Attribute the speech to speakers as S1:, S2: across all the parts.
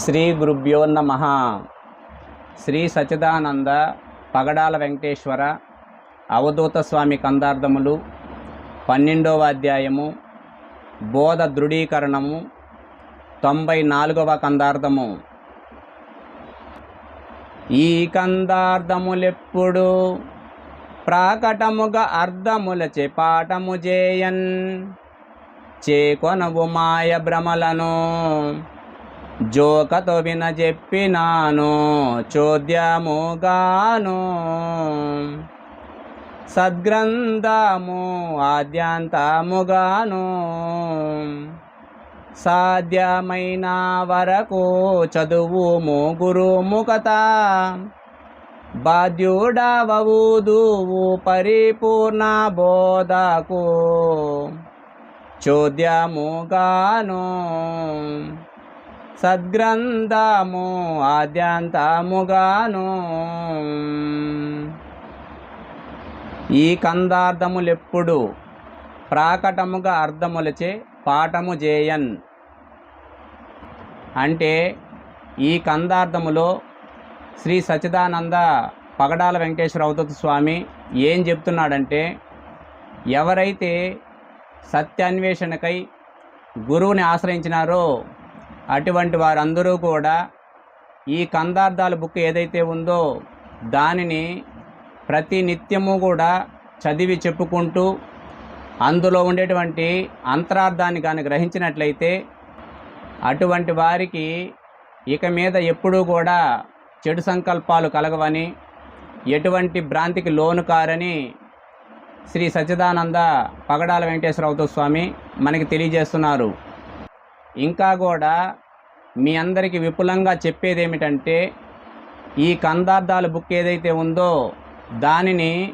S1: శ్రీ గురుభ్యో నమ. శ్రీ సచిదానంద పగడాల వెంకటేశ్వర అవధూత స్వామి కందార్థములు పన్నెండవ అధ్యాయము బోధ దృఢీకరణము తొంభై నాలుగవ కందార్థము. ఈ కందార్థములెప్పుడు ప్రాకటముగా అర్థములచే చెపాటము చేయన్ చేకొనవు మాయ భ్రమలను. జోకతో విన చెప్పినాను చోద్యముగాను సద్గ్రంథము ఆద్యాంతముగాను. సాధ్యమైన వరకు చదువుము గురుముఖత. బాధ్యుడవవుదువు పరిపూర్ణ బోధకు. చోద్యముగాను సద్గ్రంథము ఆద్యంతముగాను. ఈ కందార్థములెప్పుడు ప్రాకటముగా అర్థములచే పాఠము చేయన్ అంటే ఈ కందార్థములో శ్రీ సచిదానంద పగడాల వెంకటేశ్వర అవధూత స్వామి ఏం చెప్తున్నాడంటే ఎవరైతే సత్యాన్వేషణకై గురువుని ఆశ్రయించినారో అటువంటి వారందరూ కూడా ఈ కందార్థాల బుక్ ఏదైతే ఉందో దానిని ప్రతి నిత్యము కూడా చదివి చెప్పుకుంటూ అందులో ఉండేటువంటి అంతరార్థాన్ని కానీ గ్రహించినట్లయితే అటువంటి వారికి ఇక మీద ఎప్పుడూ కూడా చెడు సంకల్పాలు కలగవని ఎటువంటి భ్రాంతికి లోను కారని శ్రీ సచ్చిదానంద పగడాల వెంకటేశ్వరరావుతో స్వామి మనకి తెలియజేస్తున్నారు. ఇంకా కూడా మీ అందరికీ విపులంగా చెప్పేది ఏమిటంటే ఈ కందార్థాల బుక్ ఏదైతే ఉందో దానిని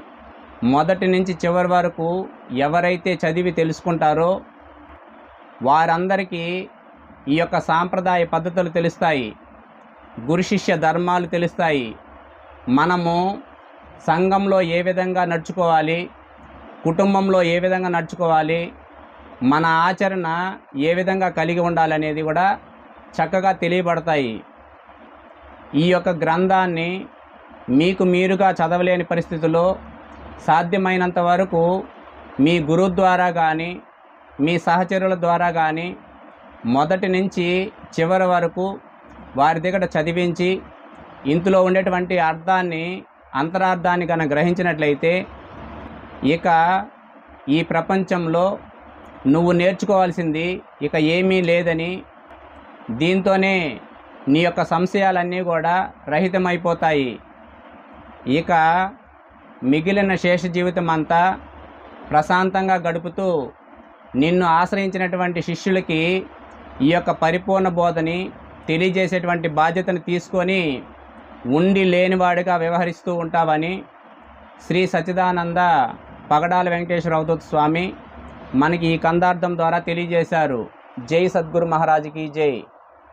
S1: మొదటి నుంచి చివరి వరకు ఎవరైతే చదివి తెలుసుకుంటారో వారందరికీ ఈ యొక్క సాంప్రదాయ పద్ధతులు తెలుస్తాయి. గురు శిష్య ధర్మాలు తెలుస్తాయి. మనము సంఘంలో ఏ విధంగా నడుచుకోవాలి కుటుంబంలో ఏ విధంగా నడుచుకోవాలి మన ఆచరణ ఏ విధంగా కలిగి ఉండాలనేది కూడా చక్కగా తెలియబడతాయి. ఈ యొక్క గ్రంథాన్ని మీకు మీరుగా చదవలేని పరిస్థితుల్లో సాధ్యమైనంత వరకు మీ గురువు ద్వారా కానీ మీ సహచరుల ద్వారా కానీ మొదటి నుంచి చివరి వరకు వారి దగ్గర చదివించి ఇందులో ఉండేటువంటి అర్థాన్ని అంతరార్థాన్ని కనుక గ్రహించినట్లయితే ఇక ఈ ప్రపంచంలో నువ్వు నేర్చుకోవాల్సింది ఇక ఏమీ లేదని దీంతోనే నీ యొక్క సంశయాలన్నీ కూడా రహితమైపోతాయి. ఇక మిగిలిన శేష జీవితం అంతా ప్రశాంతంగా గడుపుతూ నిన్ను ఆశ్రయించినటువంటి శిష్యులకి ఈ యొక్క పరిపూర్ణ బోధని తెలియజేసేటువంటి బాధ్యతను తీసుకొని ఉండి లేనివాడిగా వ్యవహరిస్తూ ఉంటావని శ్రీ సచిదానంద పగడాల వెంకటేశ్వర అవధూత్ స్వామి మనకి ఈ కందార్థం ద్వారా తెలియజేశారు. జై సద్గురు మహారాజుకి జై.